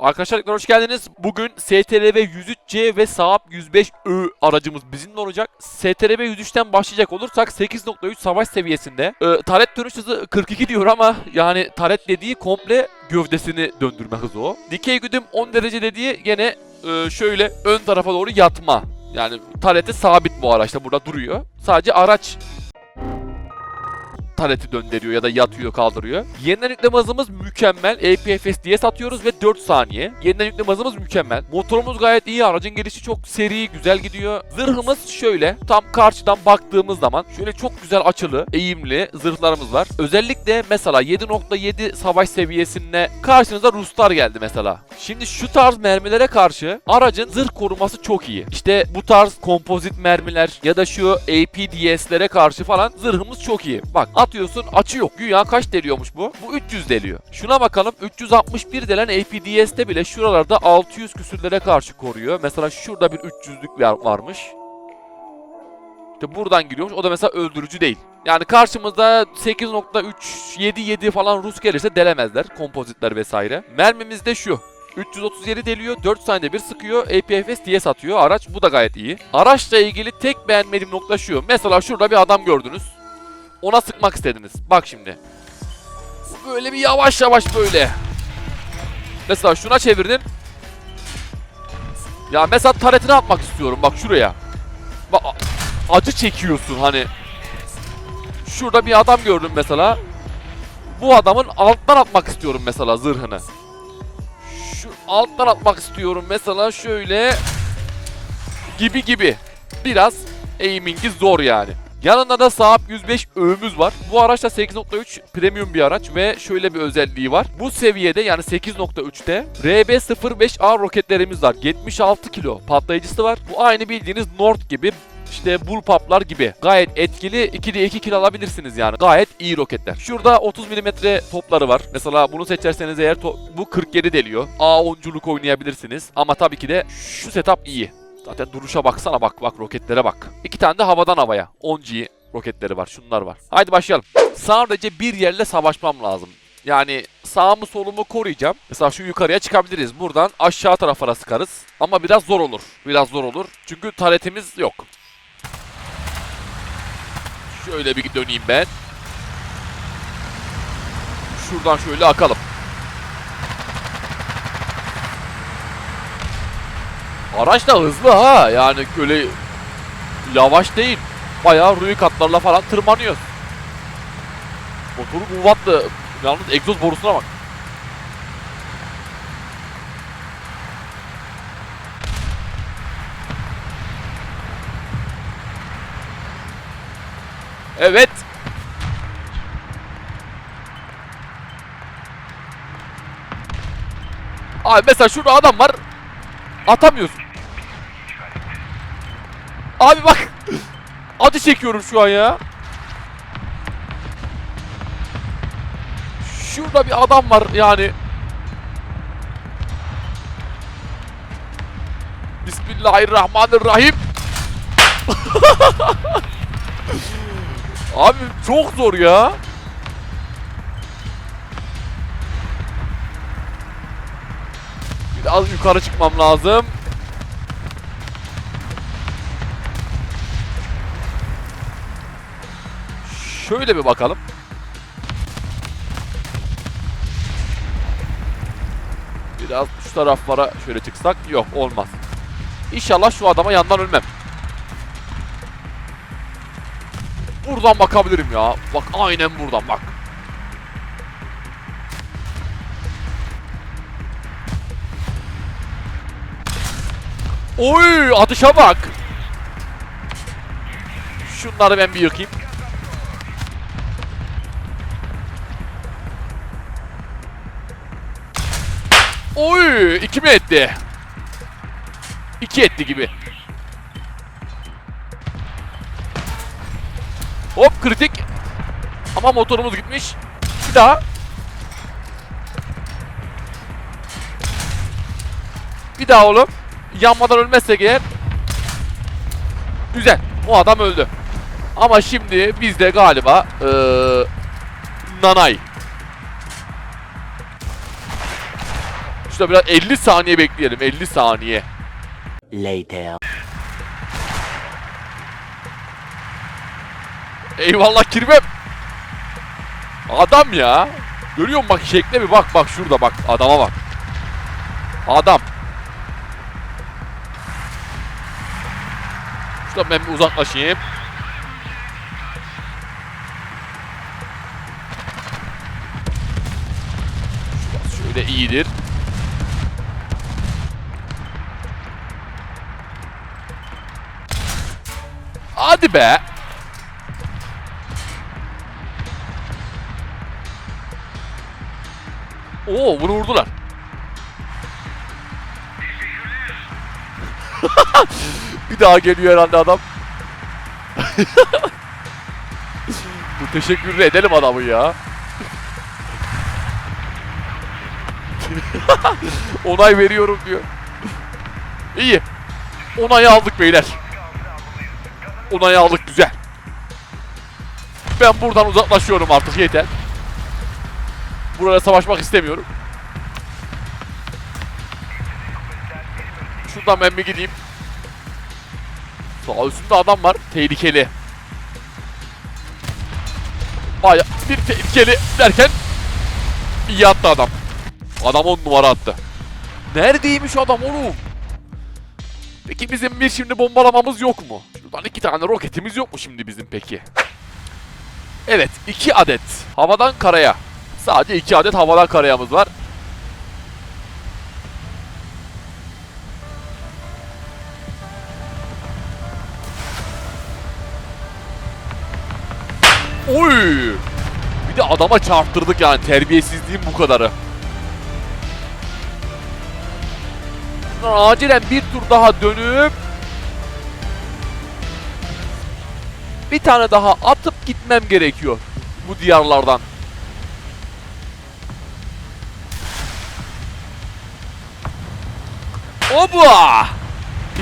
Arkadaşlar tekrar hoş geldiniz. Bugün STRV 103C ve Saab 105Ö aracımız bizimle olacak. STRV 103'ten başlayacak olursak 8.3 savaş seviyesinde. Ee, taret dönüş hızı 42 diyor ama yani taret dediği komple gövdesini döndürme hızı o. Dikey güdüm 10 derece dediği gene e, şöyle ön tarafa doğru yatma. Yani tareti sabit bu araçta burada duruyor. Sadece araç taleti döndürüyor ya da yatıyor kaldırıyor. Yeniden yükleme hızımız mükemmel. APFS diye satıyoruz ve 4 saniye. Yeniden yükleme hızımız mükemmel. Motorumuz gayet iyi. Aracın gelişi çok seri, güzel gidiyor. Zırhımız şöyle. Tam karşıdan baktığımız zaman şöyle çok güzel açılı, eğimli zırhlarımız var. Özellikle mesela 7.7 savaş seviyesinde karşınıza Ruslar geldi mesela. Şimdi şu tarz mermilere karşı aracın zırh koruması çok iyi. İşte bu tarz kompozit mermiler ya da şu APDS'lere karşı falan zırhımız çok iyi. Bak atıyorsun açı yok. Güya kaç deliyormuş bu? Bu 300 deliyor. Şuna bakalım 361 delen APDS'te bile şuralarda 600 küsürlere karşı koruyor. Mesela şurada bir 300'lük var- varmış. İşte buradan giriyormuş. O da mesela öldürücü değil. Yani karşımızda 8.3, 7, 7 falan Rus gelirse delemezler. Kompozitler vesaire. Mermimiz de şu. 337 deliyor, 4 saniyede bir sıkıyor, APFS diye satıyor araç. Bu da gayet iyi. Araçla ilgili tek beğenmediğim nokta şu. Mesela şurada bir adam gördünüz. Ona sıkmak istediniz. Bak şimdi. Böyle bir yavaş yavaş böyle. Mesela şuna çevirdin. Ya mesela taretini atmak istiyorum bak şuraya. Bak acı çekiyorsun hani. Şurada bir adam gördüm mesela. Bu adamın alttan atmak istiyorum mesela zırhını. Şu alttan atmak istiyorum mesela şöyle gibi gibi. Biraz aiming'i zor yani. Yanında da Saab 105 öğümüz var. Bu araç da 8.3 premium bir araç ve şöyle bir özelliği var. Bu seviyede yani 8.3'te RB05A roketlerimiz var. 76 kilo patlayıcısı var. Bu aynı bildiğiniz Nord gibi işte bullpuplar gibi gayet etkili 2'de 2 kill alabilirsiniz yani. Gayet iyi roketler. Şurada 30 mm topları var. Mesela bunu seçerseniz eğer bu 47 deliyor. A10'culuk oynayabilirsiniz. Ama tabii ki de şu setup iyi. Zaten duruşa baksana bak bak roketlere bak. İki tane de havadan havaya. 10G roketleri var. Şunlar var. Haydi başlayalım. Sadece bir yerle savaşmam lazım. Yani sağımı solumu koruyacağım. Mesela şu yukarıya çıkabiliriz. Buradan aşağı tarafa sıkarız. Ama biraz zor olur. Biraz zor olur. Çünkü taretimiz yok. Şöyle bir döneyim ben. Şuradan şöyle akalım. Araç da hızlı ha. Yani öyle yavaş değil. Bayağı ruyu katlarla falan tırmanıyor. Motoru kuvvetli. Yalnız egzoz borusuna bak. Evet. Abi mesela şurada adam var. Atamıyorsun. Abi bak. Acı çekiyorum şu an ya. Şurada bir adam var yani. Bismillahirrahmanirrahim. Abi çok zor ya. Biraz yukarı çıkmam lazım. Şöyle bir bakalım. Biraz şu taraflara şöyle çıksak yok olmaz. İnşallah şu adama yandan ölmem. Buradan bakabilirim ya. Bak aynen buradan bak. Oy atışa bak. Şunları ben bir yıkayım. Oy iki mi etti? İki etti gibi. Hop kritik. Ama motorumuz gitmiş. Bir daha. Bir daha oğlum. Yanmadan ölmezsek eğer. Güzel. O adam öldü. Ama şimdi bizde galiba eee Nanay. Şurada biraz 50 saniye bekleyelim. 50 saniye. Later. Eyvallah kirvem. Adam ya. Görüyor musun bak şekle bir bak bak şurada bak adama bak. Adam. Şuradan ben bir uzaklaşayım. Şurası şöyle iyidir. Hadi be. Oo bunu vurdular. bir daha geliyor herhalde adam. Bu teşekkür edelim adamı ya. Onay veriyorum diyor. İyi. Onayı aldık beyler. Onayı aldık güzel. Ben buradan uzaklaşıyorum artık yeter. Burada savaşmak istemiyorum. Şuradan ben bir gideyim. Sağ üstünde adam var. Tehlikeli. Baya bir tehlikeli derken iyi attı adam. Adam on numara attı. Neredeymiş adam oğlum? Peki bizim bir şimdi bombalamamız yok mu? Şuradan iki tane roketimiz yok mu şimdi bizim peki? Evet iki adet. Havadan karaya. Sadece iki adet havadan karayamız var. Oy! Bir de adama çarptırdık yani terbiyesizliğin bu kadarı. Acilen bir tur daha dönüp bir tane daha atıp gitmem gerekiyor bu diyarlardan. Oba!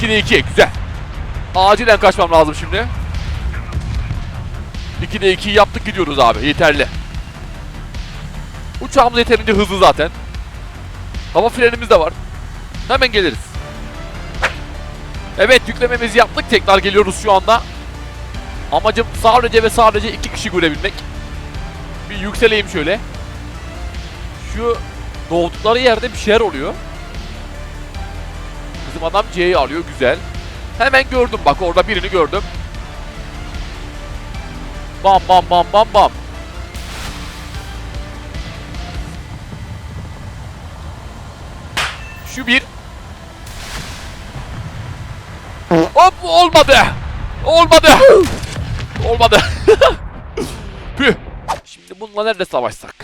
2'de 2 güzel. Acilen kaçmam lazım şimdi. 2'de 2'yi yaptık gidiyoruz abi yeterli. Uçağımız yeterince hızlı zaten. Hava frenimiz de var. Hemen geliriz. Evet yüklememizi yaptık tekrar geliyoruz şu anda. Amacım sadece ve sadece iki kişi görebilmek. Bir yükseleyim şöyle. Şu doğdukları yerde bir şeyler oluyor. Bizim adam C'yi alıyor güzel. Hemen gördüm bak orada birini gördüm. Bam bam bam bam bam. Şu bir. Hop olmadı. Olmadı. Olmadı. Püh. Şimdi bununla nerede savaşsak?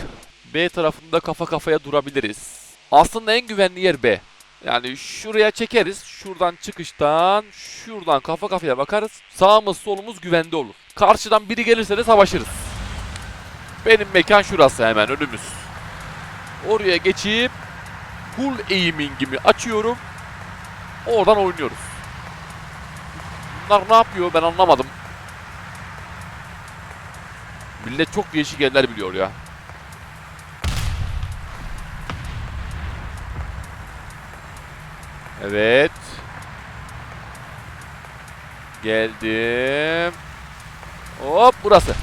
B tarafında kafa kafaya durabiliriz. Aslında en güvenli yer B. Yani şuraya çekeriz. Şuradan çıkıştan şuradan kafa kafaya bakarız. Sağımız solumuz güvende olur. Karşıdan biri gelirse de savaşırız. Benim mekan şurası hemen önümüz. Oraya geçip full aiming'imi açıyorum. Oradan oynuyoruz. Bunlar ne yapıyor ben anlamadım. Millet çok değişik yerler biliyor ya. Evet. Geldim. Hop burası.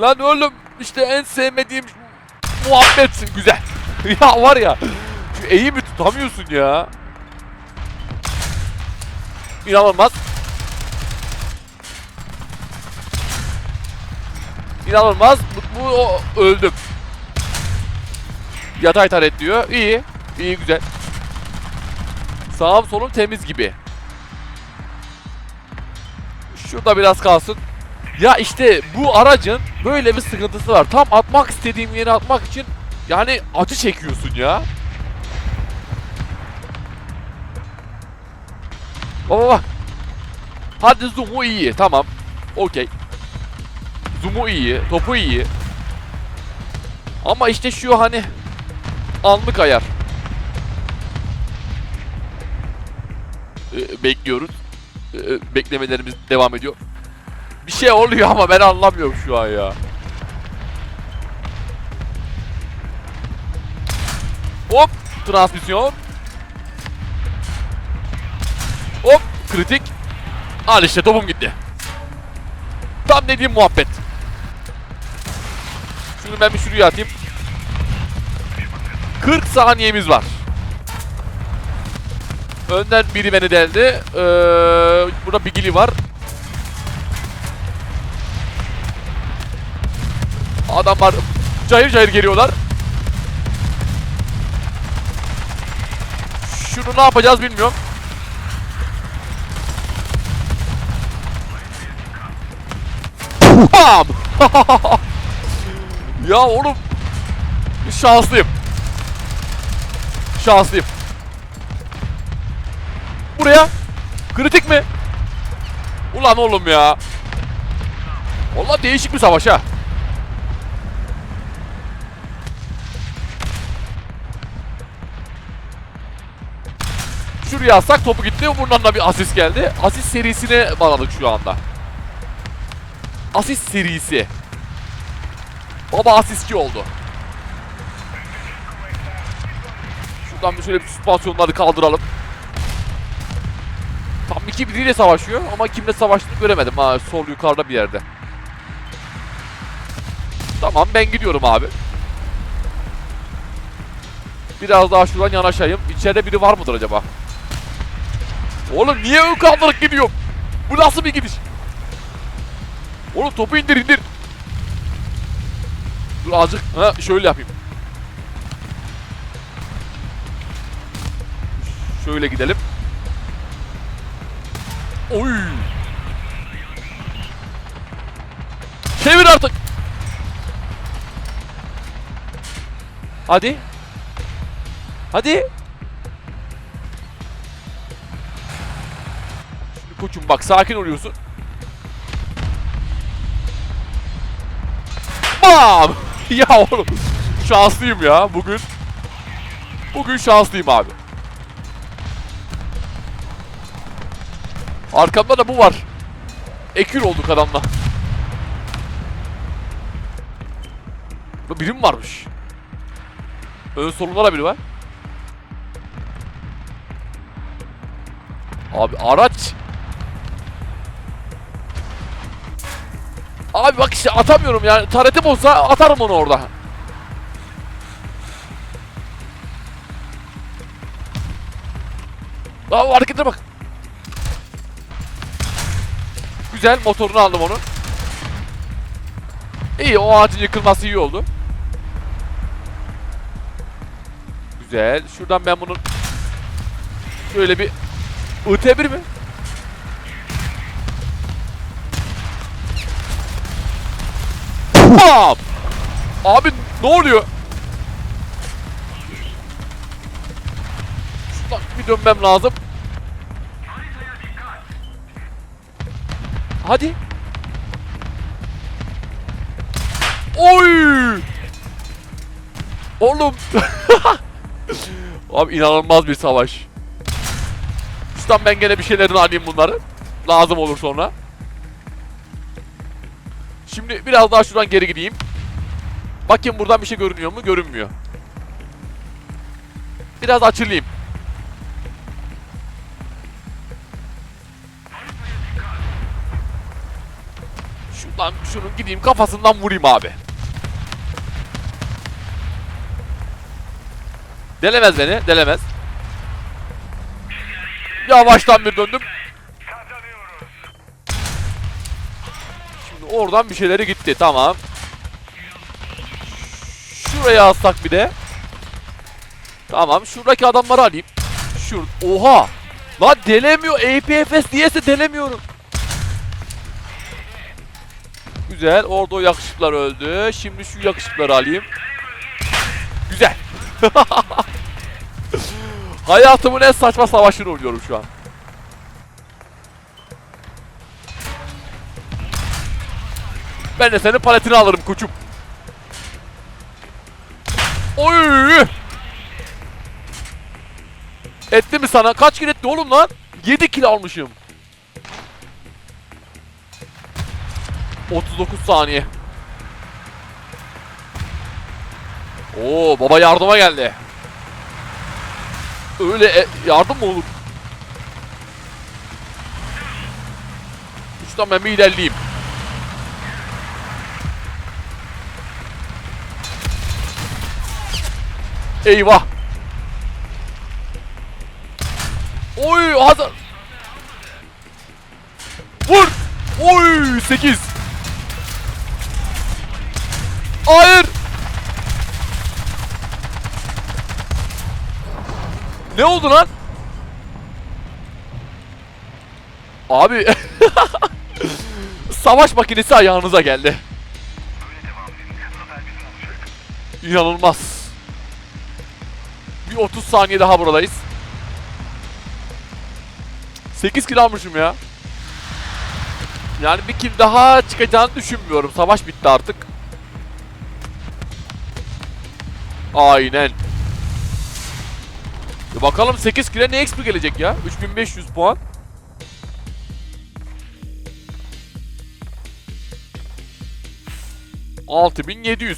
Lan oğlum işte en sevmediğim muhabbetsin güzel. ya var ya şu eğimi tutamıyorsun ya. İnanılmaz. İnanılmaz. Bu, bu o, öldüm. Yatay taret diyor. İyi. İyi güzel. Sağım solum temiz gibi. Şurada biraz kalsın. Ya işte bu aracın böyle bir sıkıntısı var. Tam atmak istediğim yere atmak için yani acı çekiyorsun ya. Baba bak. Hadi zoom'u iyi. Tamam. Okey. Zoom'u iyi. Topu iyi. Ama işte şu hani anlık ayar. Ee, bekliyoruz. Ee, beklemelerimiz devam ediyor. Bir şey oluyor ama ben anlamıyorum şu an ya. Hop transmisyon. Hop kritik. Al işte topum gitti. Tam dediğim muhabbet. Şunu ben bir şuraya atayım. 40 saniyemiz var. Önden biri beni deldi. Ee, burada Bigili var. Adamlar cayır cayır geliyorlar. Şunu ne yapacağız bilmiyorum. Bam! ya oğlum şanslıyım. Şanslıyım. Buraya. Kritik mi? Ulan oğlum ya. Vallahi değişik bir savaş ha. Şuraya atsak topu gitti. Buradan da bir asist geldi. Asist serisine bağladık şu anda. Asist serisi. Baba asistçi oldu. Şuradan bir şöyle bir süspansiyonları kaldıralım. Tam iki biriyle savaşıyor ama kimle savaştığını göremedim ha sol yukarıda bir yerde. Tamam ben gidiyorum abi. Biraz daha şuradan yanaşayım. İçeride biri var mıdır acaba? Oğlum niye ön kaldırıp gidiyorum? Bu nasıl bir gidiş? Oğlum topu indir indir. Dur azıcık ha şöyle yapayım. Şöyle gidelim. Oy. Çevir artık. Hadi. Hadi. Şimdi koçum bak sakin oluyorsun. Bam! ya oğlum şanslıyım ya bugün. Bugün şanslıyım abi. Arkamda da bu var. Ekür olduk adamla. Burada biri mi varmış? Ön solunda da biri var. Abi araç. Abi bak işte atamıyorum yani. Taretim olsa atarım onu orada. Aa hareketlere bak. Güzel motorunu aldım onun. İyi o ağacın yıkılması iyi oldu. Güzel. Şuradan ben bunun şöyle bir IT1 mi? Bam! Abi ne oluyor? Şuradan bir dönmem lazım. Hadi. Oy! Oğlum. Abi inanılmaz bir savaş. Şuradan ben gene bir şeylerini alayım bunları. Lazım olur sonra. Şimdi biraz daha şuradan geri gideyim. Bakayım buradan bir şey görünüyor mu? Görünmüyor. Biraz açılayım. Şuradan şunun gideyim kafasından vurayım abi. Delemez beni, delemez. Yavaştan bir döndüm. Oradan bir şeyleri gitti, tamam. Şuraya alsak bir de. Tamam, şuradaki adamları alayım. Şur, oha! Lan delemiyor, APFS diyese delemiyorum. Güzel. Orada o yakışıklar öldü. Şimdi şu yakışıkları alayım. Güzel. Hayatımın en saçma savaşını oynuyorum şu an. Ben de senin paletini alırım koçum. Oy! Etti mi sana? Kaç kill etti oğlum lan? 7 kill almışım. 39 saniye. Oo baba yardıma geldi. Öyle e, yardım mı olur? Şuradan ben bir ilerleyeyim. Eyvah. Oy Hazar. Vur. Oy 8. Hayır. Ne oldu lan? Abi savaş makinesi ayağınıza geldi. İnanılmaz. Bir 30 saniye daha buradayız. 8 kill almışım ya. Yani bir kill daha çıkacağını düşünmüyorum. Savaş bitti artık. Aynen. E bakalım 8 kill'e ne XP gelecek ya? 3500 puan. ...6700.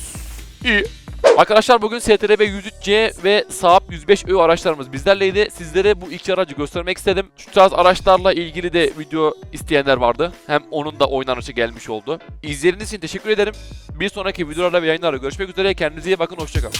İyi. Arkadaşlar bugün STRB 103C ve Saab 105Ö araçlarımız bizlerleydi. Sizlere bu iki aracı göstermek istedim. Şu tarz araçlarla ilgili de video isteyenler vardı. Hem onun da oynanışı gelmiş oldu. İzlediğiniz için teşekkür ederim. Bir sonraki videolarla ve yayınlarla görüşmek üzere. Kendinize iyi bakın. Hoşçakalın.